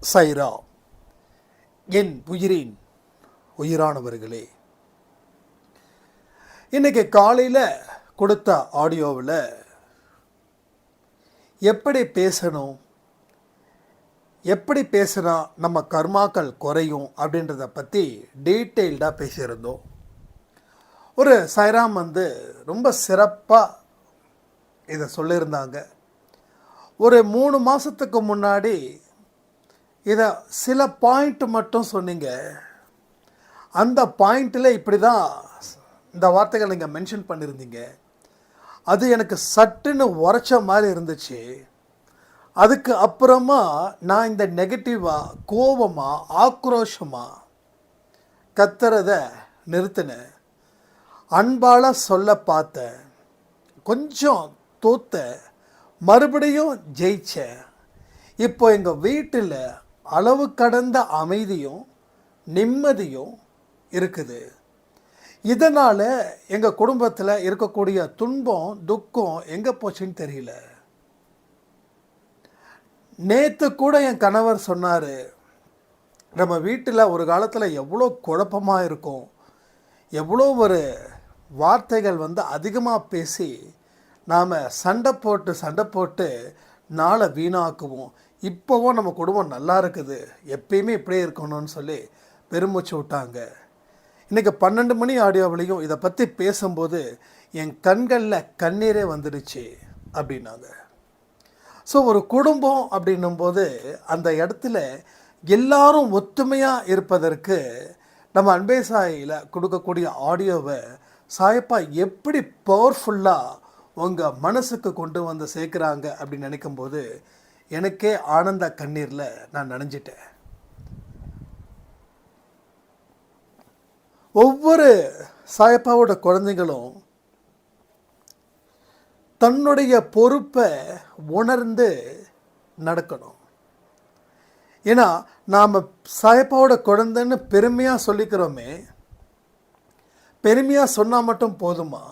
சைரா என் உயிரின் உயிரானவர்களே. இன்னைக்கு காலையில் கொடுத்த ஆடியோவில் எப்படி பேசணும் எப்படி பேசுனா நம்ம கர்மாக்கள் குறையும் அப்படின்றத பற்றி டீட்டெயில்டாக பேசியிருந்தோம். ஒரு சைராம் வந்து ரொம்ப சிறப்பாக இதை சொல்லியிருந்தாங்க. ஒரு மூணு மாதத்துக்கு முன்னாடி இதை சில பாயிண்ட் மட்டும் சொன்னீங்க. அந்த பாயிண்டில் இப்படி தான் இந்த வார்த்தைகள் நீங்கள் மென்ஷன் பண்ணியிருந்தீங்க அது எனக்கு சட்டுன்னு உரைச்ச மாதிரி இருந்துச்சு. அதுக்கு அப்புறமா நான் இந்த நெகட்டிவாக கோபமாக ஆக்ரோஷமாக கத்துறத நிறுத்தினேன். அன்பால் சொல்ல பார்த்தேன். கொஞ்சம் தோத்த மறுபடியும் ஜெயிச்சேன். இப்போ எங்கள் வீட்டில் அளவு கடந்த அமைதியும் நிம்மதியும் இருக்குது. இதனால் எங்கள் குடும்பத்தில் இருக்கக்கூடிய துன்பம் துக்கம் எங்கே போச்சுன்னு தெரியல. நேற்று கூட என் கணவர் சொன்னார் நம்ம வீட்டில் ஒரு காலத்தில் எவ்வளோ குழப்பமாக இருக்கும். எவ்வளோ ஒரு வார்த்தைகள் வந்து அதிகமாக பேசி நாம் சண்டை போட்டு சண்டை போட்டு நாளை வீணாக்குவோம். இப்போவும் நம்ம குடும்பம் நல்லா இருக்குது. எப்பயுமே இப்படியே இருக்கணும்னு சொல்லி பெருமூச்சு விட்டாங்க. இன்றைக்கி பன்னெண்டு மணி ஆடியோவிலையும் இதை பற்றி பேசும்போது என் கண்களில் கண்ணீரே வந்துடுச்சு அப்படின்னாங்க. ஸோ ஒரு குடும்பம் அப்படின்னும்போது அந்த இடத்துல எல்லாரும் ஒத்துமையாக இருப்பதற்கு நம்ம அன்பே சாயில் கொடுக்கக்கூடிய ஆடியோவை சாயப்பா எப்படி பவர்ஃபுல்லாக உங்கள் மனசுக்கு கொண்டு வந்து சேர்க்குறாங்க அப்படின்னு நினைக்கும்போது எனக்கே ஆனந்த கண்ணீரில் நான் நனைஞ்சிட்டேன். ஒவ்வொரு சாயப்பாவோட குழந்தைகளும் தன்னுடைய பொறுப்பை உணர்ந்து நடக்கணும். ஏன்னா நாம் சாயப்பாவோட குழந்தைன்னு பெருமையாக சொல்லிக்கிறோமே பெருமையாக சொன்னால் மட்டும் போதுமா?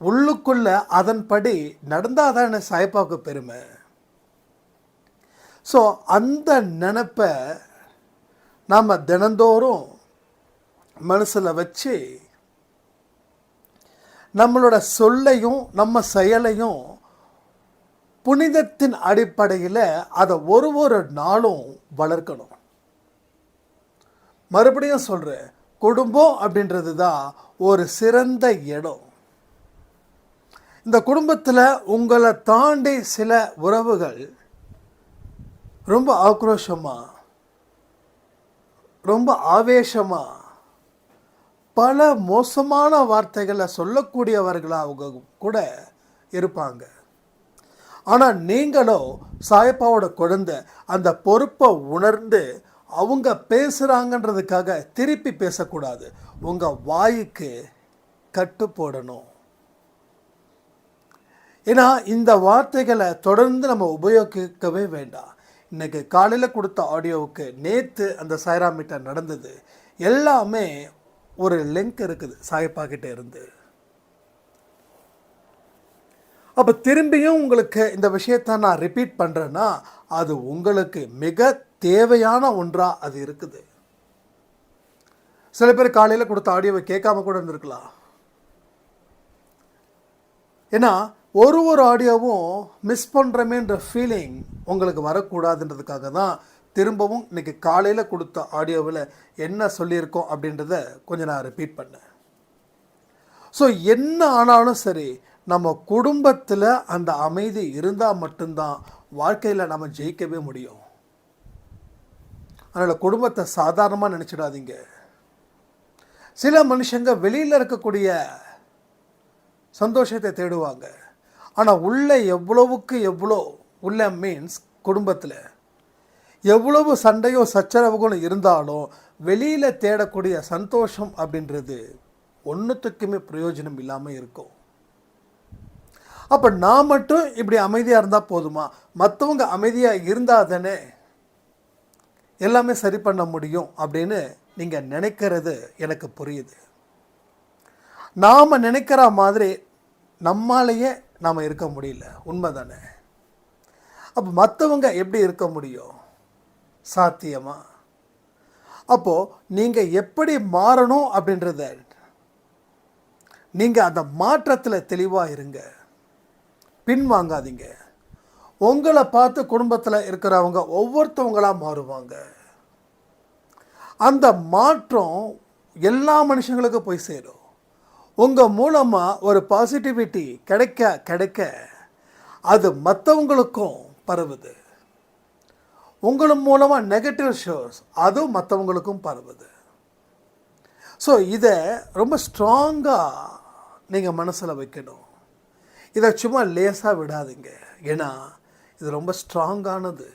உள்ளுக்குள்ளே அதன்படி நடந்தால் தானே சாயப்பாவுக்கு பெருமை? ஸோ அந்த நினப்பை நாம் தினந்தோறும் மனசில் வச்சு நம்மளோட சொல்லையும் நம்ம செயலையும் புனிதத்தின் அடிப்படையில் அதை ஒரு ஒரு நாளும் வளர்க்கணும். மறுபடியும் சொல்கிறேன் குடும்பம் அப்படின்றது தான் ஒரு சிறந்த இடம். இந்த குடும்பத்தில் உங்களை தாண்டி சில உறவுகள் ரொம்ப ஆக்ரோஷமாக ரொம்ப ஆவேசமாக பல மோசமான வார்த்தைகளை சொல்லக்கூடியவர்களாக அவங்க கூட இருப்பாங்க. ஆனால் நீங்களோ சாயப்பாவோட குழந்தை அந்த பொறுப்பை உணர்ந்து அவங்க பேசுகிறாங்கன்றதுக்காக திருப்பி பேசக்கூடாது. உங்கள் வாய்க்கு கட்டு போடணும். ஏன்னா இந்த வார்த்தைகளை தொடர்ந்து நம்ம உபயோகிக்கவே வேண்டாம். இன்னைக்கு காலையில் கொடுத்த ஆடியோவுக்கு நேற்று அந்த சாய்ரா மீட்டர் நடந்தது. எல்லாமே ஒரு லிங்க் இருக்குது சாயப்பா கிட்டே இருந்து. அப்போ திரும்பியும் உங்களுக்கு இந்த விஷயத்தை நான் ரிப்பீட் பண்ணுறேன்னா அது உங்களுக்கு மிக தேவையான ஒன்றாக அது இருக்குது. சில பேர் காலையில் கொடுத்த ஆடியோவை கேட்காம கூட இருந்திருக்கலாம். ஏன்னா ஒரு ஒரு ஆடியோவும் மிஸ் பண்ணுறமேன்ற ஃபீலிங் உங்களுக்கு வரக்கூடாதுன்றதுக்காக தான் திரும்பவும் இன்னைக்கு காலையில் கொடுத்த ஆடியோவில் என்ன சொல்லியிருக்கோம் அப்படின்றத கொஞ்சம் நான் ரிப்பீட் பண்ணேன். ஸோ என்ன ஆனாலும் சரி நம்ம குடும்பத்தில் அந்த அமைதி இருந்தால் மட்டும்தான் வாழ்க்கையில் நம்ம ஜெயிக்கவே முடியும். அதனால் குடும்பத்தை சாதாரணமாக நினச்சிடாதீங்க. சில மனுஷங்க வெளியில் இருக்கக்கூடிய சந்தோஷத்தை தேடுவாங்க. ஆனால் உள்ளே எவ்வளவுக்கு எவ்வளோ உள்ள மீன்ஸ் குடும்பத்தில். எவ்வளவு சண்டையோ சச்சரவுகளும் இருந்தாலும் வெளியில் தேடக்கூடிய சந்தோஷம் அப்படின்றது ஒன்றுத்துக்குமே பிரயோஜனம் இல்லாமல் இருக்கும். அப்போ நான் மட்டும் இப்படி அமைதியாக இருந்தால் போதுமா? மற்றவங்க அமைதியாக இருந்தால் தானே எல்லாமே சரி பண்ண முடியும் அப்படின்னு நீங்கள் நினைக்கிறது எனக்கு புரியுது. நாம் நினைக்கிற மாதிரி நம்மாலேயே நாம் இருக்க முடியல. உண்மை தானே அப்போ மற்றவங்க எப்படி இருக்க முடியும்? சாத்தியமா? அப்போது நீங்கள் எப்படி மாறணும் அப்படின்றத நீங்கள் அந்த மாற்றத்தில் தெளிவாக இருங்க. பின்வாங்காதீங்க. உங்களை பார்த்து குடும்பத்தில் இருக்கிறவங்க ஒவ்வொருத்தவங்களாக மாறுவாங்க. அந்த மாற்றம் எல்லா மனுஷங்களுக்கும் போய் சேரும். உங்கள் மூலமாக ஒரு பாசிட்டிவிட்டி கிடைக்க கிடைக்க அது மற்றவங்களுக்கும் பரவுது. உங்கள் மூலமாக நெகட்டிவ் ஷோஸ் அதுவும் மற்றவங்களுக்கும் பரவுது. ஸோ இதை ரொம்ப ஸ்ட்ராங்காக நீங்கள் மனசில் வைக்கணும். இதை சும்மா லேசாக விடாதீங்க. ஏன்னா இது ரொம்ப ஸ்ட்ராங்கானது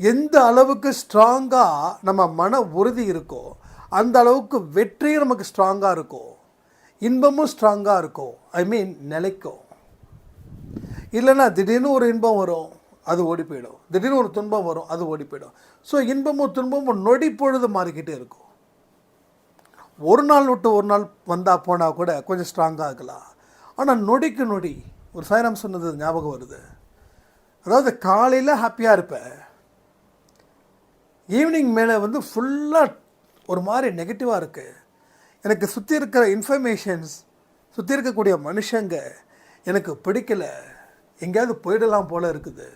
எந்த அளவுக்கு ஸ்ட்ராங்காக நம்ம மன உறுதி இருக்கோ அந்த அளவுக்கு வெற்றியும் நமக்கு ஸ்ட்ராங்காக இருக்கும் இன்பமும் ஸ்ட்ராங்காக இருக்கும் ஐ மீன் நிலைக்கும் இல்லைன்னா திடீர்னு ஒரு இன்பம் வரும் அது ஓடி போயிடும். திடீர்னு ஒரு துன்பம் வரும் அது ஓடி போயிடும். ஸோ இன்பமும் துன்பமும் நொடி பொழுது மாறிக்கிட்டே இருக்கும். ஒரு நாள் விட்டு ஒரு நாள் வந்தால் போனால் கூட கொஞ்சம் ஸ்ட்ராங்காக இருக்கலாம். ஆனால் நொடிக்கு நொடி ஒரு சாயராம் சொன்னது ஞாபகம் வருது. அதாவது காலையில் ஹாப்பியாக இருப்பேன். ஈவினிங் மேலே வந்து ஃபுல்லாக ஒரு மாதிரி நெகட்டிவாக இருக்குது எனக்கு சுற்றி இருக்கிற இன்ஃபர்மேஷன்ஸ் சுற்றி இருக்கக்கூடிய மனுஷங்க எனக்கு பிடிக்கல. எங்கேயாவது போயிடலாம் போல் இருக்குது.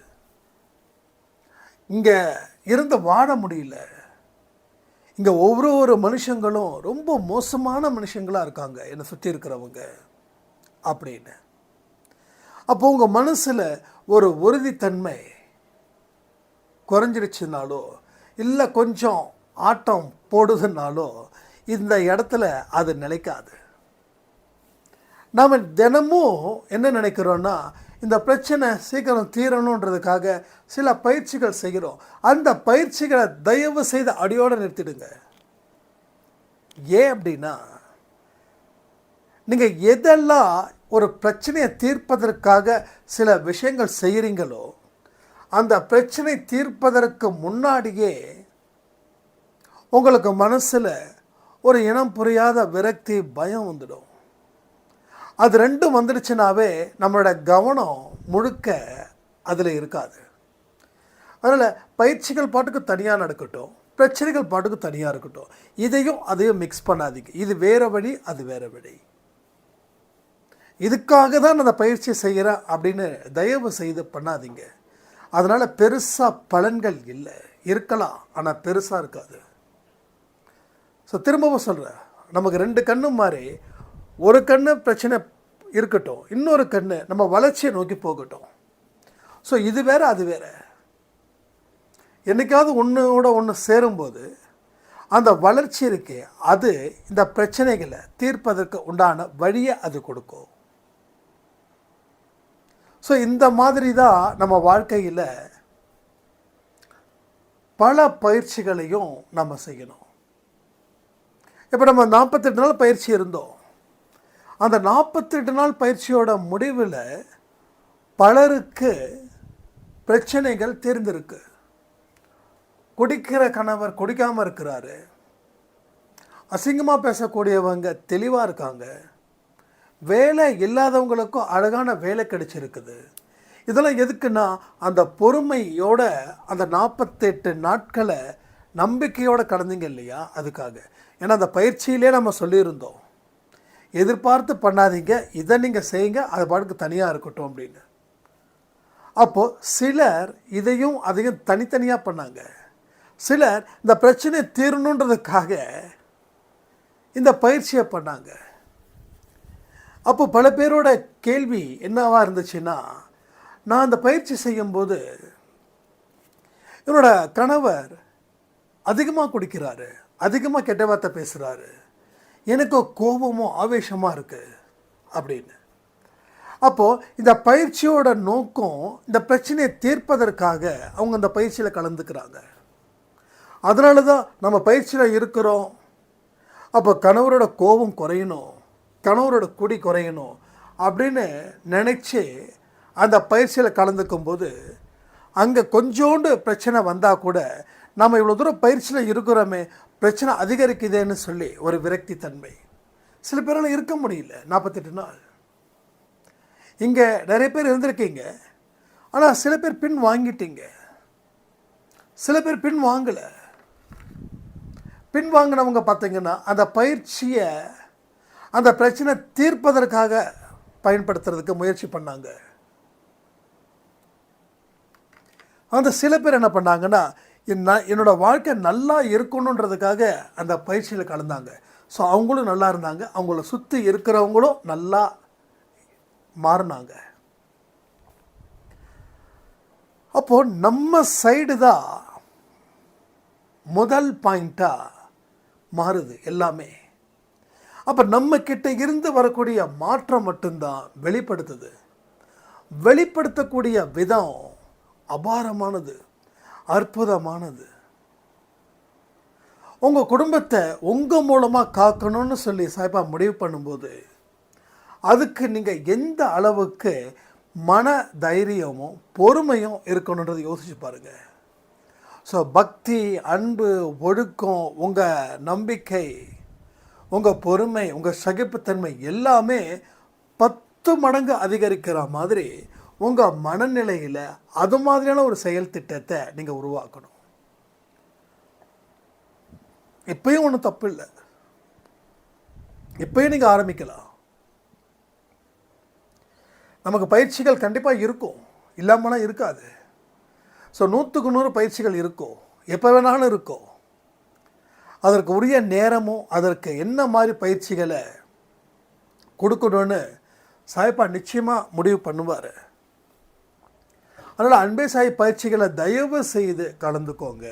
இங்கே இருந்து வாழ முடியல. இங்கே ஒவ்வொரு ஒரு மனுஷங்களும் ரொம்ப மோசமான மனுஷங்களாக இருக்காங்க என்னை சுற்றி இருக்கிறவங்க அப்படின்னு. அப்போ உங்கள் மனசில் ஒரு உறுதித்தன்மை குறைஞ்சிருச்சுனாலோ இல்லை கொஞ்சம் ஆட்டம் போடுதுனாலோ இந்த இடத்துல அது நிலைக்காது. நாம் தினமும் என்ன நினைக்கிறோன்னா இந்த பிரச்சனை சீக்கிரம் தீரணுன்றதுக்காக சில பயிற்சிகள் செய்கிறோம். அந்த பயிற்சிகளை தயவு செய்து அடியோடு நிறுத்திடுங்க. ஏன் அப்படின்னா நீங்கள் எதெல்லாம் ஒரு பிரச்சனையை தீர்ப்பதற்காக சில விஷயங்கள் செய்கிறீங்களோ அந்த பிரச்சனை தீர்ப்பதற்கு முன்னாடியே உங்களுக்கு மனசில் ஒரு இனம் புரியாத விரக்தி பயம் வந்துடும். அது ரெண்டும் வந்துடுச்சுனாவே நம்மளோட கவனம் முழுக்க அதில் இருக்காது. அதனால் பயிற்சிகள் பாட்டுக்கு தனியாக நடக்கட்டும். பிரச்சனைகள் பாட்டுக்கு தனியாக இருக்கட்டும். இதையும் அதையும் மிக்ஸ் பண்ணாதீங்க. இது வேறு வழி அது வேறு வழி. இதுக்காக தான் அந்த பயிற்சி செய்கிறேன் அப்படின்னு தயவு செய்து பண்ணாதீங்க. அதனால் பெருசாக பலன்கள் இல்லை. இருக்கலாம் ஆனால் பெருசாக இருக்காது. ஸோ திரும்பவும் சொல்கிறேன் நமக்கு ரெண்டு கண்ணும் மாதிரி ஒரு கண்ணு பிரச்சனை இருக்கட்டும் இன்னொரு கண்ணு நம்ம வளர்ச்சியை நோக்கி போகட்டும். ஸோ இது வேறு அது வேற. என்னைக்காவது ஒன்றோட ஒன்று சேரும்போது அந்த வளர்ச்சி இருக்கே அது இந்த பிரச்சனைகளை தீர்ப்பதற்கு உண்டான வழியை அது கொடுக்கும். ஸோ இந்த மாதிரி தான் நம்ம வாழ்க்கையில் பல பயிற்சிகளையும் நம்ம செய்யணும். இப்போ நம்ம நாற்பத்தெட்டு நாள் பயிற்சி இருந்தோம். அந்த நாற்பத்தெட்டு நாள் பயிற்சியோட முடிவில் பலருக்கு பிரச்சனைகள் தேர்ந்திருக்கு. குடிக்கிற கணவர் குடிக்காமல் இருக்கிறாரு. அசிங்கமாக பேசக்கூடியவங்க தெளிவாக இருக்காங்க. வேலை இல்லாதவங்களுக்கும் அழகான வேலை கிடைச்சிருக்குது. இதெல்லாம் எதுக்குன்னா அந்த பொறுமையோட அந்த நாற்பத்தெட்டு நாட்களை நம்பிக்கையோடு கடந்தீங்க இல்லையா? அதுக்காக. ஏன்னா அந்த பயிற்சியிலே நம்ம சொல்லியிருந்தோம். எதிர்பார்த்து பண்ணாதீங்க. இதை நீங்கள் செய்யுங்க. அது பாட்டுக்கு தனியாக இருக்கட்டும் அப்படின்னு. அப்போது சிலர் இதையும் அதையும் தனித்தனியாக பண்ணாங்க. சிலர் இந்த பிரச்சனையை தீரணுன்றதுக்காக இந்த பயிற்சியை பண்ணாங்க. அப்போ பல பேரோட கேள்வி என்னவாக இருந்துச்சுன்னா நான் அந்த பயிற்சி செய்யும்போது என்னோட கணவர் அதிகமாக குடிக்கிறாரு. அதிகமாக கெட்ட வார்த்தை பேசுகிறாரு எனக்கு கோபமும் ஆவேசமாக இருக்குது அப்படின்னு. அப்போது இந்த பயிற்சியோட நோக்கம் இந்த பிரச்சனையை தீர்ப்பதற்காக அவங்க அந்த பயிற்சியில் கலந்துக்கிறாங்க. அதனால தான் நம்ம பயிற்சியில் இருக்கிறோம். அப்போ கணவரோட கோபம் குறையணும். கணவரோட குடி குறையணும் அப்படின்னு நினச்சி அந்த பயிற்சியில் கலந்துக்கும் போது அங்கே கொஞ்சோண்டு பிரச்சனை வந்தால் கூட நம்ம இவ்வளோ தூரம் பயிற்சியில் இருக்கிறோமே பிரச்சனை அதிகரிக்குதேன்னு சொல்லி ஒரு விரக்தி தன்மை சில பேரால் இருக்க முடியல நாற்பத்தெட்டு நாள். இங்கே நிறைய பேர் இருந்திருக்கீங்க. ஆனால் சில பேர் பின் வாங்கிட்டீங்க. சில பேர் பின் வாங்கலை. பின் வாங்கினவங்க பார்த்தீங்கன்னா அந்த பயிற்சியை அந்த பிரச்சனை தீர்ப்பதற்காக பயன்படுத்துறதுக்கு முயற்சி பண்ணாங்க. அந்த சில பேர் என்ன பண்ணாங்கன்னா என்ன- என்னோடய வாழ்க்கை நல்லா இருக்கணுன்றதுக்காக அந்த பயிற்சியில் கலந்தாங்க. ஸோ அவங்களும் நல்லா இருந்தாங்க. அவங்கள சுற்றி இருக்கிறவங்களும் நல்லா மாறினாங்க. அப்போது நம்ம சைடு தான் முதல் பாயிண்ட்டாக மாறுது எல்லாமே. அப்போ நம்ம கிட்ட இருந்து வரக்கூடிய மாற்றம் மட்டும்தான் வெளிப்படுத்துது. வெளிப்படுத்தக்கூடிய விதம் அபாரமானது. அற்புதமானது. உங்கள் குடும்பத்தை உங்கள் மூலமாக காக்கணும்னு சொல்லி சாய்பா முடிவு பண்ணும்போது அதுக்கு நீங்கள் எந்த அளவுக்கு மன தைரியமும் பொறுமையும் இருக்கணுன்றதை யோசிச்சு பாருங்கள் ஸோ பக்தி அன்பு ஒழுக்கம் உங்கள் நம்பிக்கை உங்கள் பொறுமை உங்கள் சகிப்புத்தன்மை எல்லாமே பத்து மடங்கு அதிகரிக்கிற மாதிரி உங்கள் மனநிலையில் அது மாதிரியான ஒரு செயல் திட்டத்தை நீங்கள் உருவாக்கணும். இப்பயும் ஒன்றும் தப்பு இல்லை. இப்பயும் நீங்கள் ஆரம்பிக்கலாம். நமக்கு பயிற்சிகள் கண்டிப்பாக இருக்கும். இல்லாமலாம் இருக்காது. ஸோ நூற்றுக்கு நூறு பயிற்சிகள் இருக்கும். எப்போ வேணாலும் இருக்கும். அதற்கு உரிய நேரமும் அதற்கு என்ன மாதிரி பயிற்சிகளை கொடுக்கணும்னு சாய்ப்பா நிச்சயமாக முடிவு பண்ணுவார். அதனால் அன்பே சாய் பயிற்சிகளை தயவு செய்து கலந்துக்கோங்க.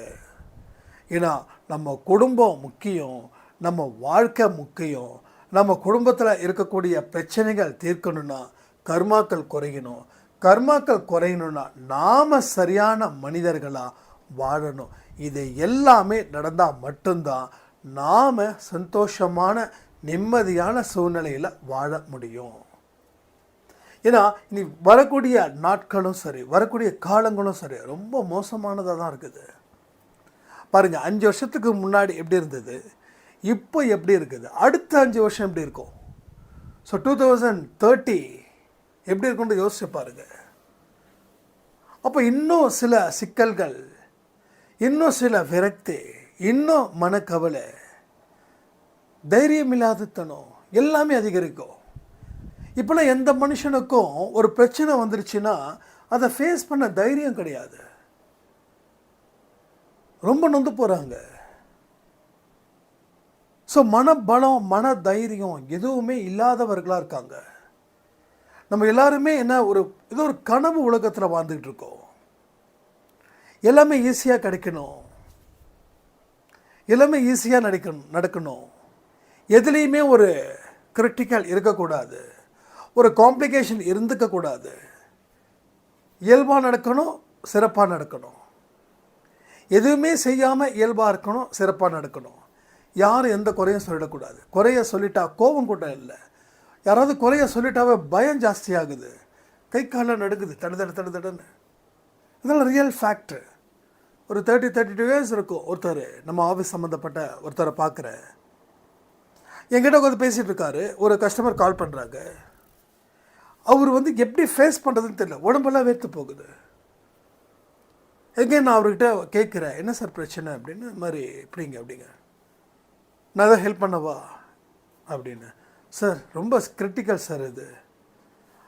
ஏன்னா நம்ம குடும்பம் முக்கியம் நம்ம வாழ்க்கை முக்கியம் நம்ம குடும்பத்தில் இருக்கக்கூடிய பிரச்சனைகள் தீர்க்கணும்னா கர்மாக்கள் குறையணும். கர்மாக்கள் குறையணும்னா நாம் சரியான மனிதர்களாக வாழணும். இது எல்லாமே நடந்தால் மட்டும்தான் நாம் சந்தோஷமான நிம்மதியான சூழ்நிலையில் வாழ முடியும். ஏன்னா இனி வரக்கூடிய நாட்களும் சரி வரக்கூடிய காலங்களும் சரி ரொம்ப மோசமானதாக தான் இருக்குது. பாருங்கள் அஞ்சு வருஷத்துக்கு முன்னாடி எப்படி இருந்தது? இப்போ எப்படி இருக்குது? அடுத்த அஞ்சு வருஷம் எப்படி இருக்கும்? ஸோ டூ தௌசண்ட் தேர்ட்டி எப்படி இருக்குன்னு யோசிச்சு பாருங்க. அப்போ இன்னும் சில சிக்கல்கள் இன்னும் சில விரக்தி இன்னும் மனக்கவலை தைரியம் இல்லாதத்தனம் எல்லாமே அதிகரிக்கும். இப்போலாம் எந்த மனுஷனுக்கும் ஒரு பிரச்சனை வந்துருச்சுன்னா அதை ஃபேஸ் பண்ண தைரியம் கிடையாது. ரொம்ப நொந்து போகிறாங்க ஸோ மனபலம் மன தைரியம் எதுவுமே இல்லாதவர்களாக இருக்காங்க. நம்ம எல்லாருமே என்ன ஒரு ஏதோ ஒரு கனவு உலகத்தில் வாழ்ந்துக்கிட்டு இருக்கோம். எல்லாமே ஈஸியாக கிடைக்கணும். எல்லாமே ஈஸியாக நடக்கணும் நடக்கணும். எதுலேயுமே ஒரு கிரிட்டிக்கல் இருக்கக்கூடாது. ஒரு காம்ப்ளிகேஷன் இருந்துக்கக்கூடாது இயல்பாக நடக்கணும் சிறப்பாக நடக்கணும். எதுவுமே செய்யாமல் இயல்பாக இருக்கணும் சிறப்பாக நடக்கணும். யாரும் எந்த குறையும் சொல்லிடக்கூடாது குறைய சொல்லிட்டா கோபம் கூட இல்லை. யாராவது குறைய சொல்லிட்டாவே பயம் ஜாஸ்தியாகுது கை காலில் நடுக்குது தடு தடு தடு தடுன்னு. இதெல்லாம் ரியல் ஃபேக்ட் ஒரு தேர்ட்டி தேர்ட்டி டூ இயர்ஸ் இருக்கும். ஒருத்தர் நம்ம ஆஃபீஸ் சம்மந்தப்பட்ட ஒருத்தரை பார்க்குறேன். என்கிட்ட உட்காந்து பேசிகிட்டு இருக்காரு. ஒரு கஸ்டமர் கால் பண்ணுறாங்க அவர் வந்து எப்படி ஃபேஸ் பண்ணுறதுன்னு தெரியல. உடம்பெல்லாம் வேர்த்து போகுது. எங்கே நான் அவர்கிட்ட கேட்குறேன் என்ன சார் பிரச்சனை? அப்படின்னு இந்த மாதிரி இப்படிங்க அப்படிங்க. நான் எதாவது ஹெல்ப் பண்ணவா? அப்படின்னு. சார் ரொம்ப கிரிட்டிக்கல் சார் இது.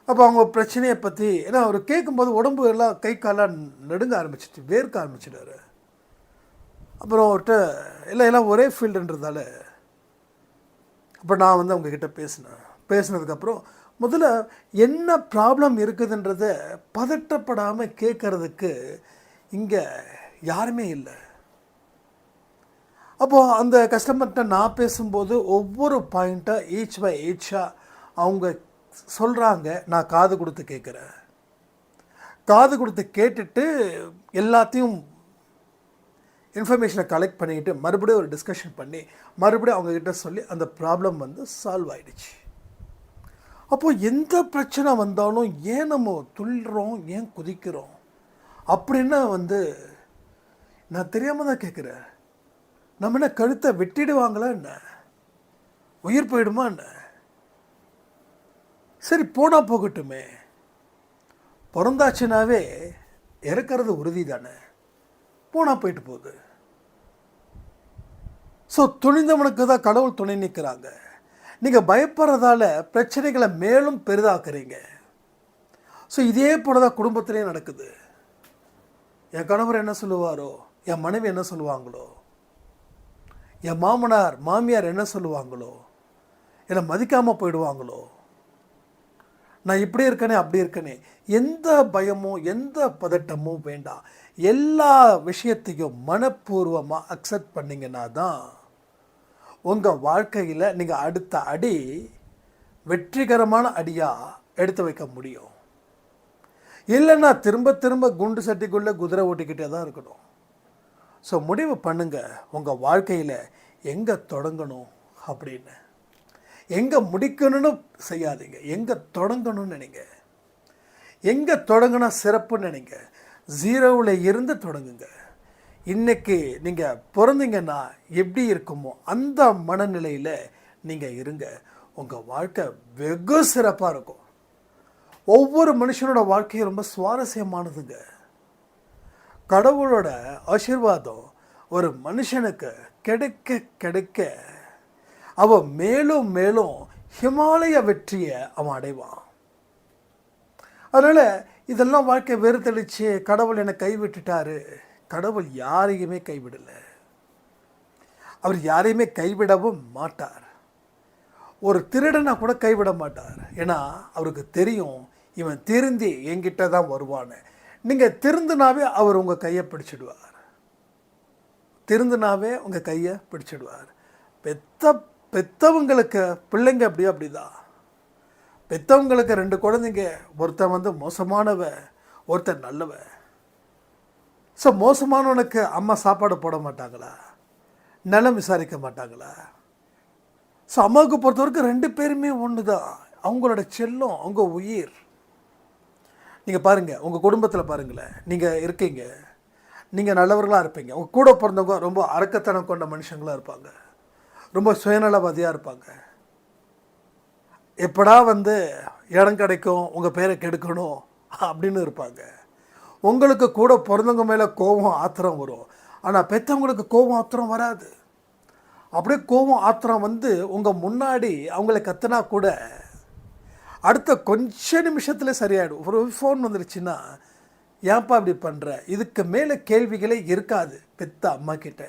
அப்போ அவங்க பிரச்சனையை பற்றி ஏன்னா அவர் கேட்கும்போது உடம்பு எல்லாம் கை காலாக நடுங்க ஆரம்பிச்சிட்டு வேர்க்க ஆரம்பிச்சிட்டாரு. அப்புறம் அவர்கிட்ட எல்லாம் எல்லாம் ஒரே ஃபீல்டுன்றதால அப்போ நான் வந்து அவங்கக்கிட்ட பேசினேன். பேசினதுக்கப்புறம் முதல்ல என்ன ப்ராப்ளம் இருக்குதுன்றத பதட்டப்படாமல் கேட்குறதுக்கு இங்கே யாருமே இல்லை. அப்போது அந்த கஸ்டமர்கிட்ட நான் பேசும்போது ஒவ்வொரு பாயிண்ட்டாக ஈச் பை ஈச்சாக அவங்க சொல்கிறாங்க நான் காது கொடுத்து கேட்குறேன் காது கொடுத்து கேட்டுட்டு எல்லாத்தையும் இன்ஃபர்மேஷனை கலெக்ட் பண்ணிக்கிட்டு மறுபடியும் ஒரு டிஸ்கஷன் பண்ணி மறுபடியும் அவங்கக்கிட்ட சொல்லி அந்த ப்ராப்ளம் வந்து சால்வ் ஆகிடுச்சு அப்போது எந்த பிரச்சனை வந்தாலும் ஏன் நம்ம துள்ளுறோம் ஏன் குதிக்கிறோம்? அப்படின்னு வந்து நான் தெரியாமல் தான் கேட்குறேன். நம்ம என்ன கழுத்தை வெட்டிடுவாங்களா என்ன? உயிர் போயிடுமா என்ன? சரி போனால் போகட்டுமே. பிறந்தாச்சுனாவே இறக்கிறது உறுதி தானே போனால் போயிட்டு போகுது. ஸோ துணிந்தவனுக்கு தான் கடவுள் துணை நிற்கிறாங்க. நீங்கள் பயப்படுறதால பிரச்சனைகளை மேலும் பெரிதாக்குறீங்க. ஸோ இதே போல தான் குடும்பத்திலே நடக்குது. என் கணவர் என்ன சொல்லுவாரோ? என் மனைவி என்ன சொல்லுவாங்களோ? என் மாமனார் மாமியார் என்ன சொல்லுவாங்களோ? என்னை மதிக்காமல் போயிடுவாங்களோ? நான் இப்படி இருக்கனே அப்படி இருக்கனே. எந்த பயமும் எந்த பதட்டமும் வேண்டாம். எல்லா விஷயத்தையும் மனப்பூர்வமாக அக்செப்ட் பண்ணிங்கன்னா தான் உங்கள் வாழ்க்கையில் நீங்கள் அடுத்த அடி வெற்றிகரமான அடியாக எடுத்து வைக்க முடியும். இல்லைன்னா திரும்ப திரும்ப குண்டு சட்டிக்குள்ளே குதிரை ஓட்டிக்கிட்டே தான் இருக்கணும். ஸோ முடிவு பண்ணுங்கள் உங்கள் வாழ்க்கையில் எங்கே தொடங்கணும் அப்படின்னு. எங்கே முடிக்கணும்னு செய்யாதீங்க. எங்கே தொடங்கணும்னு நினைங்க. எங்கே தொடங்கினா சிறப்புன்னு நினைங்க. ஜீரோவில் இருந்து தொடங்குங்க. இன்னைக்கு நீங்கள் பிறந்தீங்கன்னா எப்படி இருக்குமோ அந்த மனநிலையில் நீங்கள் இருங்க. உங்கள் வாழ்க்கை வெகு சிறப்பாக இருக்கும். ஒவ்வொரு மனுஷனோட வாழ்க்கையும் ரொம்ப சுவாரஸ்யமானதுங்க. கடவுளோட ஆசீர்வாதம் ஒரு மனுஷனுக்கு கிடைக்க கிடைக்க அவன் மேலும் மேலும் ஹிமாலய வெற்றியை அவன் அடைவான். அதனால் இதெல்லாம் வாழ்க்கை வெறுத்தளிச்சு கடவுள் என்னை கைவிட்டுட்டாரு. கடவுள் யாரையுமே கைவிடலை. அவர் யாரையுமே கைவிடவும் மாட்டார். ஒரு திருடனை கூட கைவிட மாட்டார். ஏன்னா அவருக்கு தெரியும் இவன் திருந்தி என்கிட்ட தான் வருவான்னு. நீங்கள் திருந்துனாவே அவர் உங்கள் கையை பிடிச்சிடுவார். திருந்துனாவே உங்கள் கையை பிடிச்சிடுவார். பெத்த பெத்தவங்களுக்கு பிள்ளைங்க அப்படியே அப்படிதான். பெத்தவங்களுக்கு ரெண்டு குழந்தைங்க ஒருத்தன் வந்து மோசமானவ ஒருத்தன் நல்லவன். ஸோ மோசமானவனுக்கு அம்மா சாப்பாடு போட மாட்டாங்களா? நிலம் விசாரிக்க மாட்டாங்களா? ஸோ அம்மாவுக்கு பொறுத்த வரைக்கும் ரெண்டு பேருமே ஒன்று தான் அவங்களோட செல்லம் அவங்க உயிர். நீங்கள் பாருங்கள் உங்கள் குடும்பத்தில் பாருங்களேன். நீங்கள் இருக்கீங்க. நீங்கள் நல்லவர்களாக இருப்பீங்க. உங்கள் கூட பிறந்தவங்க ரொம்ப அரக்கத்தனம் கொண்ட மனுஷங்களாக இருப்பாங்க. ரொம்ப சுயநலவாதியாக இருப்பாங்க. எப்படா வந்து இடம் கிடைக்கும் உங்கள் பேரை கெடுக்கணும் அப்படின்னு இருப்பாங்க. உங்களுக்கு கூட பிறந்தவங்க மேலே கோபம் ஆத்திரம் வரும். ஆனால் பெற்றவங்களுக்கு கோபம் ஆத்திரம் வராது. அப்படியே கோபம் ஆத்திரம் வந்து உங்கள் முன்னாடி அவங்கள கத்துனா கூட அடுத்த கொஞ்ச நிமிஷத்தில் சரியாயிடும். ஒரு ஃபோன் வந்துருச்சுன்னா ஏன்ப்பா இப்படி பண்ணுற இதுக்கு மேலே கேள்விகளே இருக்காது. பெத்த அம்மா கிட்ட.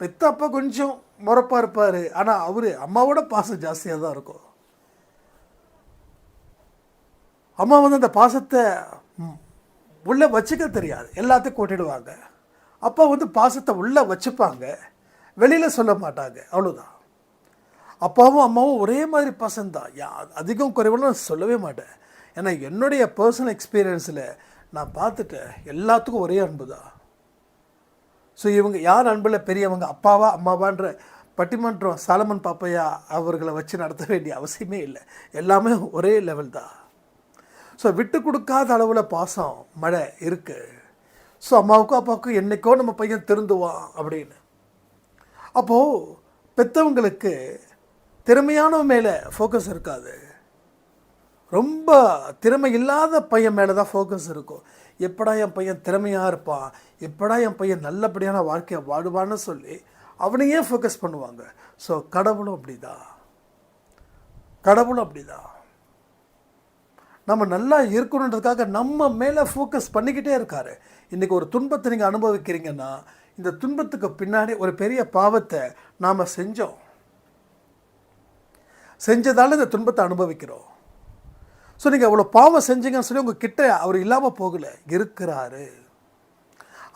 பெத்த அப்பா கொஞ்சம் முறப்பாக இருப்பார். ஆனால் அவர் அம்மாவோட பாசம் ஜாஸ்தியாக தான் இருக்கும். அம்மா வந்து அந்த பாசத்தை உள்ளே வச்சுக்க தெரியாது. எல்லாத்தையும் கொட்டிடுவாங்க. அப்பா வந்து பாசத்தை உள்ளே வச்சுப்பாங்க. வெளியில் சொல்ல மாட்டாங்க. அவ்வளோதான் அப்பாவும் அம்மாவும் ஒரே மாதிரி பசந்தான். யா அதிகம் குறைவுன்னு சொல்லவே மாட்டேன். ஏன்னா என்னுடைய பர்சனல் எக்ஸ்பீரியன்ஸில் நான் பார்த்துட்டேன். எல்லாத்துக்கும் ஒரே அன்பு தான் ஸோ இவங்க யார் அன்பில் பெரியவங்க? அப்பாவா அம்மாவான்ற பட்டிமன்றம் சாலமன் பாப்பையா அவர்களை வச்சு நடத்த வேண்டிய அவசியமே இல்லை. எல்லாமே ஒரே லெவல் தான். ஸோ விட்டு கொடுக்காத அளவில் பாசம் மழை இருக்குது ஸோ அம்மாவுக்கும் அப்பாவுக்கும் என்றைக்கோ நம்ம பையன் திருந்துவான் அப்படின்னு. அப்போது பெற்றவங்களுக்கு திறமையானவன் மேலே ஃபோக்கஸ் இருக்காது. ரொம்ப திறமை இல்லாத பையன் மேலே தான் ஃபோக்கஸ் இருக்கும். எப்படா என் பையன் திறமையாக இருப்பான்? எப்படா என் பையன் நல்லபடியான வாழ்க்கையை வாழ்வான்னு சொல்லி அவனையே ஃபோக்கஸ் பண்ணுவாங்க. ஸோ கடவுளும் அப்படிதான். கடவுளும் அப்படிதான். நம்ம நல்லா இருக்கணுன்றதுக்காக நம்ம மேலே ஃபோக்கஸ் பண்ணிக்கிட்டே இருக்காரு. இன்றைக்கி ஒரு துன்பத்தை நீங்கள் அனுபவிக்கிறீங்கன்னா இந்த துன்பத்துக்கு பின்னாடி ஒரு பெரிய பாவத்தை நாம் செஞ்சோம். செஞ்சதால் இந்த துன்பத்தை அனுபவிக்கிறோம். ஸோ நீங்கள் அவ்வளோ பாவம் செஞ்சீங்கன்னு சொல்லி உங்கள் கிட்ட அவர் இல்லாமல் போகலை. இருக்கிறாரு.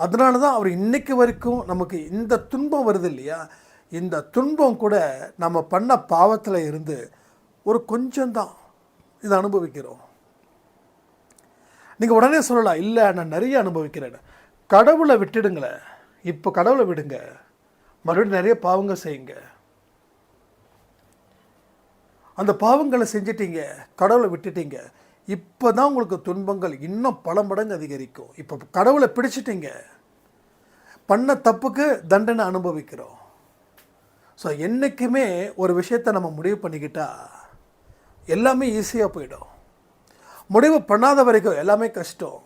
அதனால தான் அவர் இன்றைக்கு வரைக்கும் நமக்கு இந்த துன்பம் வருது இல்லையா? இந்த துன்பம் கூட நம்ம பண்ண பாவத்தில் இருந்து ஒரு கொஞ்சம் தான் இதை அனுபவிக்கிறோம். நீங்கள் உடனே சொல்லலாம் இல்லை நான் நிறைய அனுபவிக்கிறேன். கடவுளை விட்டுடுங்களேன். இப்போ கடவுளை விடுங்க. மறுபடியும் நிறைய பாவங்க செய்யுங்க. அந்த பாவங்களை செஞ்சிட்டீங்க கடவுளை விட்டுட்டீங்க. இப்போ தான் உங்களுக்கு துன்பங்கள் இன்னும் பல மடங்கு அதிகரிக்கும். இப்போ கடவுளை பிடிச்சிட்டீங்க. பண்ண தப்புக்கு தண்டனை அனுபவிக்கிறோம். ஸோ என்றைக்குமே ஒரு விஷயத்தை நம்ம முடிவு பண்ணிக்கிட்டால் எல்லாமே ஈஸியாக போயிடும். முடிவு பண்ணாத வரைக்கும் எல்லாமே கஷ்டம்.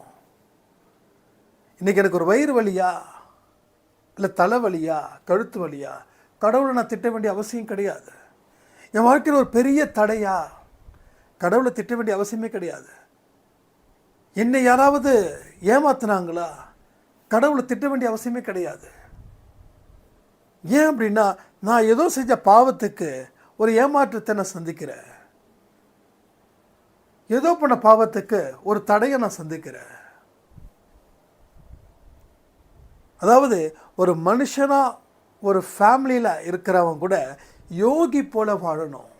இன்றைக்கி எனக்கு ஒரு வயிறு வலியா? இல்லை தலைவலியா கழுத்து வலியா? கடவுளை நான் திட்ட வேண்டிய அவசியம் கிடையாது. என் வாழ்க்கையில் ஒரு பெரிய தடையா? கடவுளை திட்ட வேண்டிய அவசியமே கிடையாது. என்னை யாராவது ஏமாத்துனாங்களா? கடவுளை திட்ட வேண்டிய அவசியமே கிடையாது. ஏன் அப்படின்னா நான் ஏதோ செஞ்ச பாவத்துக்கு ஒரு ஏமாற்றத்தை நான் சந்திக்கிறேன். ஏதோ பண்ண பாவத்துக்கு ஒரு தடையை நான் சந்திக்கிறேன். அதாவது ஒரு மனுஷனாக ஒரு ஃபேமிலியில் இருக்கிறவன் கூட யோகி போல வாழணும்.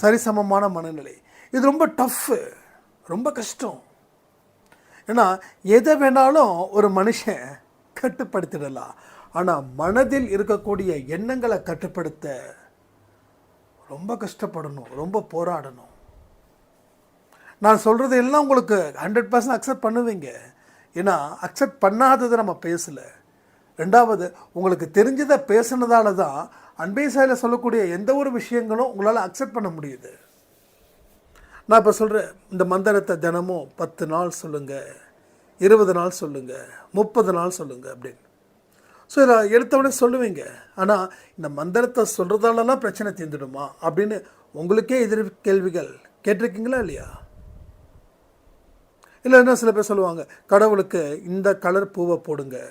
சரிசமமான மனநிலை. இது ரொம்ப டஃப்பு ரொம்ப கஷ்டம். ஏன்னா எதை வேணாலும் ஒரு மனுஷன் கட்டுப்படுத்திடலாம். ஆனால் மனதில் இருக்கக்கூடிய எண்ணங்களை கட்டுப்படுத்த ரொம்ப கஷ்டப்படணும் ரொம்ப போராடணும். நான் சொல்கிறது எல்லாம் உங்களுக்கு ஹண்ட்ரட் பர்சன்ட் அக்செப்ட் பண்ணுவீங்க. ஏன்னா அக்செப்ட் பண்ணாததை நம்ம பேசலை. ரெண்டாவது உங்களுக்கு தெரிஞ்சதை பேசுனதால தான் அன்பே சாயில் சொல்லக்கூடிய எந்த ஒரு விஷயங்களும் உங்களால் அக்செப்ட் பண்ண முடியுது. நான் இப்போ சொல்கிறேன் இந்த மந்திரத்தை தினமும் பத்து நாள் சொல்லுங்கள் இருபது நாள் சொல்லுங்கள் முப்பது நாள் சொல்லுங்கள் அப்படின்னு. ஸோ இதை எடுத்தவொடனே சொல்லுவீங்க. ஆனால் இந்த மந்திரத்தை சொல்கிறதாலலாம் பிரச்சனை தீர்ந்துடுமா அப்படின்னு உங்களுக்கே எதிர் கேள்விகள். கேட்டிருக்கீங்களா இல்லையா? இல்லை என்ன சில பேர் சொல்லுவாங்க கடவுளுக்கு இந்த கலர் பூவை போடுங்க.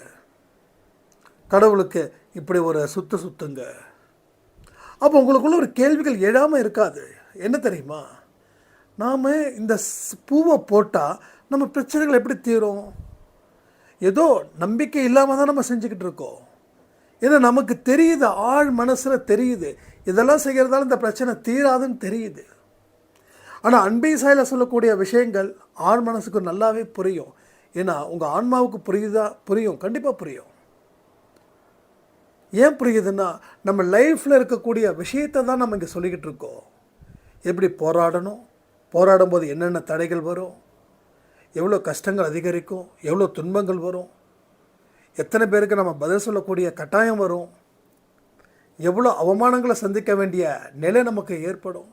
கடவுளுக்கு இப்படி ஒரு சுத்து சுத்துங்க. அப்போ உங்களுக்குள்ள ஒரு கேள்விகள் எழாமல் இருக்காது. என்ன தெரியுமா? நாம் இந்த ஸ்- பூவை போட்டால் நம்ம பிரச்சனைகள் எப்படி தீரும்? ஏதோ நம்பிக்கை இல்லாமல் தான் நம்ம செஞ்சுக்கிட்டு இருக்கோம். ஏன்னா நமக்கு தெரியுது ஆழ் மனசில் தெரியுது. இதெல்லாம் செய்கிறதால இந்த பிரச்சனை தீராதுன்னு தெரியுது. ஆனால் அன்பை சாயில் சொல்லக்கூடிய விஷயங்கள் ஆண் மனசுக்கு நல்லாவே புரியும். ஏன்னா உங்கள் ஆன்மாவுக்கு புரியுதா? புரியும். கண்டிப்பாக புரியும். ஏன் புரியுதுன்னா நம்ம லைஃப்பில் இருக்கக்கூடிய விஷயத்தை தான் நம்ம இங்கே சொல்லிக்கிட்டு இருக்கோம். எப்படி போராடணும்? போராடும் போது என்னென்ன தடைகள் வரும்? எவ்வளோ கஷ்டங்கள் அதிகரிக்கும்? எவ்வளோ துன்பங்கள் வரும்? எத்தனை பேருக்கு நம்ம பதில் சொல்லக்கூடிய கட்டாயம் வரும்? எவ்வளோ அவமானங்களை சந்திக்க வேண்டிய நிலை நமக்கு ஏற்படும்?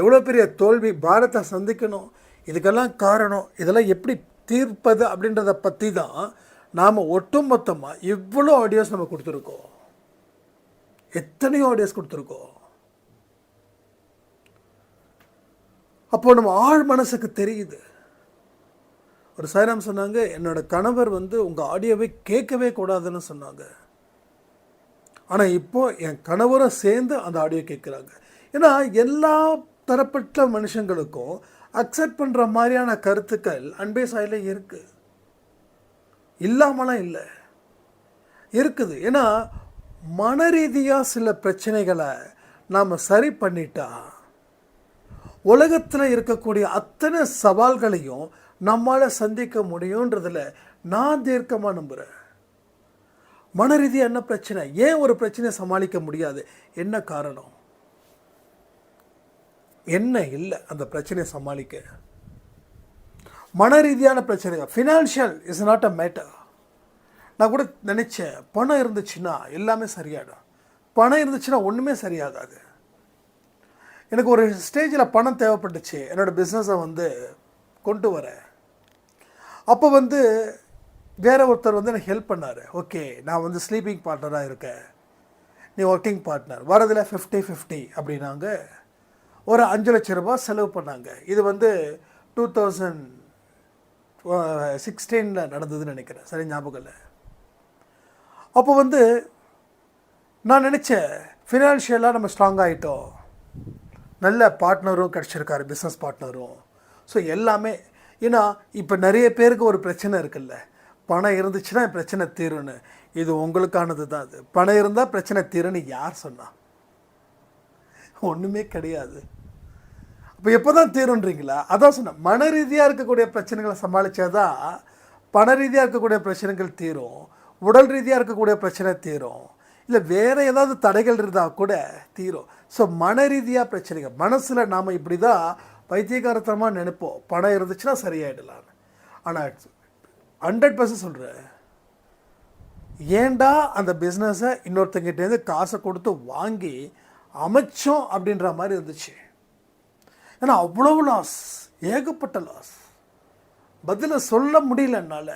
எவ்வளோ பெரிய தோல்வி பாரத்தை சந்திக்கணும் இதுக்கெல்லாம் காரணம் இதெல்லாம் எப்படி தீர்ப்பது அப்படின்றத பற்றி தான் நாம் ஒட்டுமொத்தமாக இவ்வளோ ஆடியோஸ் நம்ம கொடுத்துருக்கோம். எத்தனையோ ஆடியோஸ் கொடுத்துருக்கோம். அப்போது நம்ம ஆழ் மனசுக்கு தெரியுது. ஒரு சாய்ராம் சொன்னாங்க என்னோடய கணவர் வந்து உங்கள் ஆடியோவை கேட்கவே கூடாதுன்னு சொன்னாங்க. ஆனால் இப்போது என் கணவரும் சேர்ந்து அந்த ஆடியோ கேட்குறாங்க. ஏன்னா எல்லா தரப்பட்ட மனுஷங்களுக்கும் அக்செப்ட் பண்ணுற மாதிரியான கருத்துக்கள் அன்பே சாயில இருக்குது இல்லாமலாம் இல்லை. இருக்குது. ஏன்னா மன ரீதியாக சில பிரச்சனைகளை நாம் சரி பண்ணிட்டா உலகத்தில் இருக்கக்கூடிய அத்தனை சவால்களையும் நம்மால் சந்திக்க முடியுன்றதில் நான் தீர்க்கமாக நம்புகிறேன் மன ரீதியாக என்ன பிரச்சனை? ஏன் ஒரு பிரச்சனையை சமாளிக்க முடியாது? என்ன காரணம்? என்ன இல்லை அந்த பிரச்சனையை சமாளிக்க. மன ரீதியான பிரச்சனைகள் financial is not a matter நான் கூட நினச்சேன் பணம் இருந்துச்சுன்னா எல்லாமே சரியாயிடும். பணம் இருந்துச்சுன்னா ஒன்றுமே சரியாகாது. எனக்கு ஒரு ஸ்டேஜில் பணம் தேவைப்பட்டுச்சு. என்னோடய பிஸ்னஸை வந்து கொண்டு வரேன். அப்போ வந்து வேற ஒருத்தர் வந்து எனக்கு ஹெல்ப் பண்ணார். ஓகே நான் வந்து ஸ்லீப்பிங் பார்ட்னராக இருக்கேன். நீ ஒர்க்கிங் பார்ட்னர் வரதில் ஃபிஃப்டி ஃபிஃப்டி அப்படின்னாங்க. ஒரு அஞ்சு லட்ச ரூபாய் செலவு பண்ணாங்க. இது வந்து டூ தௌசண்ட் சிக்ஸ்டீனில் நடந்ததுன்னு நினைக்கிறேன். சரி ஞாபகம் இல்லை? அப்போ வந்து நான் நினச்சேன் ஃபினான்ஷியலாக நம்ம ஸ்ட்ராங் ஆகிட்டோம் நல்ல பார்ட்னரும் கிடச்சிருக்காரு பிஸ்னஸ் பார்ட்னரும் ஸோ எல்லாமே ஏன்னா இப்போ நிறைய பேருக்கு ஒரு பிரச்சனை இருக்குல்ல. பணம் இருந்துச்சுன்னா பிரச்சனை தீரும்னு. இது உங்களுக்கானது தான் அது. பணம் இருந்தால் பிரச்சனை தீரும்னு யார் சொன்னால் ஒன்றுமே கிடையாது. இப்போ எப்போ தான் தீருன்றீங்களா? அதான் சொன்னேன். மன ரீதியாக இருக்கக்கூடிய பிரச்சனைகளை சமாளித்தாதான் பண ரீதியாக இருக்கக்கூடிய பிரச்சனைகள் தீரும். உடல் ரீதியாக இருக்கக்கூடிய பிரச்சனை தீரும். இல்லை வேறு ஏதாவது தடைகள் இருந்தால் கூட தீரும். ஸோ மன ரீதியாக பிரச்சனைகள். மனசில் நாம் இப்படி தான் வைத்தியகாரத்தனமாக நினைப்போம். பணம் இருந்துச்சுன்னா சரியாயிடலான்னு ஆனால் ஹண்ட்ரட் பர்சன்ட் சொல்கிறேன் ஏண்டா அந்த பிஸ்னஸை இன்னொருத்தங்கிட்டேருந்து காசை கொடுத்து வாங்கி அமைச்சோம் அப்படின்ற மாதிரி இருந்துச்சு. ஏன்னா அவ்வளவு லாஸ் ஏகப்பட்ட லாஸ் பதிலை சொல்ல முடியல என்னால்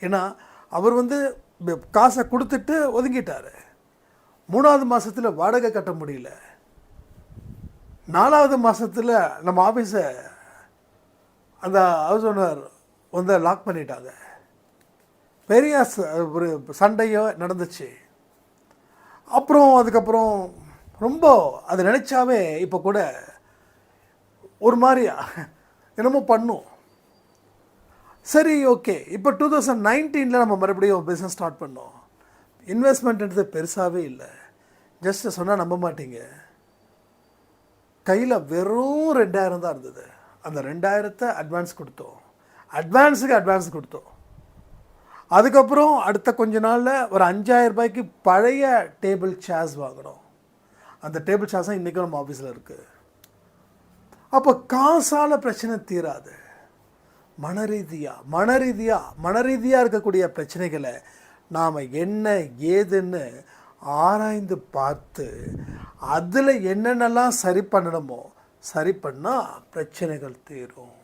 ஏன்னா அவர் வந்து காசை கொடுத்துட்டு ஒதுங்கிட்டார். மூணாவது மாதத்தில் வாடகை கட்ட முடியல. நாலாவது மாதத்தில் நம்ம ஆஃபீஸை அந்த ஹவுஸ் ஓனர் வந்து லாக் பண்ணிட்டாங்க. பெரிய ஒரு சண்டையோ நடந்துச்சு. அப்புறம் அதுக்கப்புறம் ரொம்ப அது நினச்சாவே இப்போ கூட ஒரு மாதிரி என்னமோ பண்ணும். சரி ஓகே. இப்போ டூ தௌசண்ட் நைன்டீனில் நம்ம மறுபடியும் பிஸ்னஸ் ஸ்டார்ட் பண்ணோம். இன்வெஸ்ட்மெண்ட்ன்றது பெருசாகவே இல்லை. ஜஸ்ட்டு சொன்னால் நம்ப மாட்டீங்க. கையில் வெறும் ரெண்டாயிரம் தான் இருந்தது. அந்த ரெண்டாயிரத்தை அட்வான்ஸ் கொடுத்தோம். அட்வான்ஸுக்கு அட்வான்ஸ் கொடுத்தோம். அதுக்கப்புறம் அடுத்த கொஞ்ச நாளில் ஒரு அஞ்சாயிரம் ரூபாய்க்கு பழைய டேபிள் சேர்ஸ் வாங்கினோம். அந்த டேபிள் சேர்ஸும் இன்றைக்கும் நம்ம ஆஃபீஸில் இருக்குது அப்போ காசால் பிரச்சனை தீராது. மனரீதியாக மனரீதியாக மனரீதியாக இருக்கக்கூடிய பிரச்சனைகளை நாம் என்ன ஏதுன்னு ஆராய்ந்து பார்த்து அதில் என்னென்னலாம் சரி பண்ணணுமோ சரி பண்ணால் பிரச்சனைகள் தீரும்.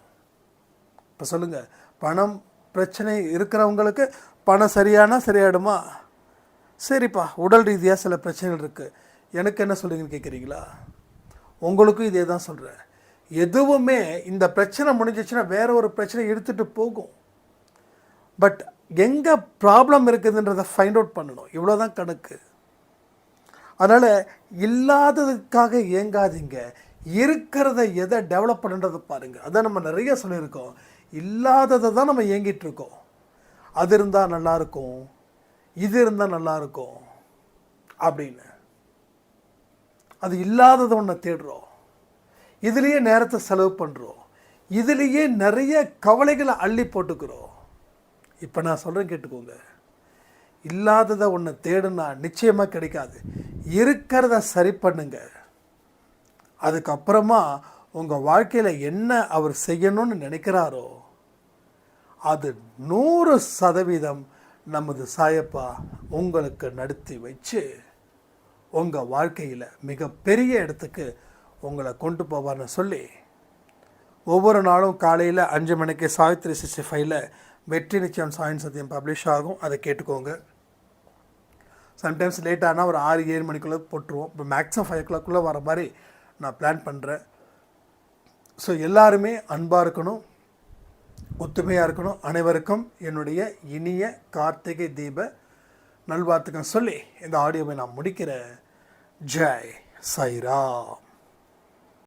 இப்போ சொல்லுங்கள் பணம் பிரச்சனை இருக்கிறவங்களுக்கு பணம் சரியானால் சரியாயிடுமா? சரிப்பா உடல் ரீதியாக சில பிரச்சனைகள் இருக்குது எனக்கு என்ன சொல்கிறீங்கன்னு கேட்குறீங்களா உங்களுக்கும் இதே தான் சொல்கிறேன் எதுவுமே இந்த பிரச்சனை முடிஞ்சிச்சுன்னா வேற ஒரு பிரச்சனை எடுத்துகிட்டு போகும். பட் எங்கே ப்ராப்ளம் இருக்குதுன்றதை ஃபைண்ட் அவுட் பண்ணணும். இவ்வளோதான் கணக்கு. அதனால் இல்லாததுக்காக ஏங்காதீங்க இருக்கிறத எதை டெவலப் பண்ணுன்றதை பாருங்கள் அதான் நம்ம நிறைய சொல்லியிருக்கோம். இல்லாததை தான் நம்ம ஏங்கிட்டு இருக்கோம். அது இருந்தால் நல்லாயிருக்கும் இது இருந்தால் நல்லாயிருக்கும் அப்படின்னு. அது இல்லாததை ஒன்றை தேடுறோம். இதுலேயே நேரத்தை செலவு பண்ணுறோம் இதுலேயே நிறைய கவலைகளை அள்ளி போட்டுக்கிறோம். இப்போ நான் சொல்கிறேன் கேட்டுக்கோங்க. இல்லாததை ஒன்று தேடுனா நிச்சயமாக கிடைக்காது. இருக்கிறத சரி பண்ணுங்க. அதுக்கப்புறமா உங்கள் வாழ்க்கையில் என்ன அவர் செய்யணும்னு நினைக்கிறாரோ அது நூறு சதவீதம் நமது சாயப்பா உங்களுக்கு நடத்தி வச்சு உங்கள் வாழ்க்கையில் மிகப்பெரிய இடத்துக்கு உங்களை கொண்டு போவார்னு சொல்லி ஒவ்வொரு நாளும் காலையில் அஞ்சு மணிக்கு சாவித்ரி சிக்ஸ்டி ஃபைவ்ல வெற்றி நிச்சயம் சாயின் சத்தியம் பப்ளிஷ் ஆகும். அதை கேட்டுக்கோங்க. சம்டைம்ஸ் லேட் ஆனால் ஒரு ஆறு ஏழு மணிக்குள்ளே போட்டுருவோம். இப்போ மேக்ஸிமம் ஃபைவ் ஓ கிளாக்குள்ளே வர மாதிரி நான் பிளான் பண்ணுறேன் ஸோ எல்லாருமே அன்பாக இருக்கணும் ஒத்துமையாக இருக்கணும். அனைவருக்கும் என்னுடைய இனிய கார்த்திகை தீப நல்வாழ்த்துக்கள் சொல்லி இந்த ஆடியோவை நான் முடிக்கிறேன் ஜெய் சைராம்.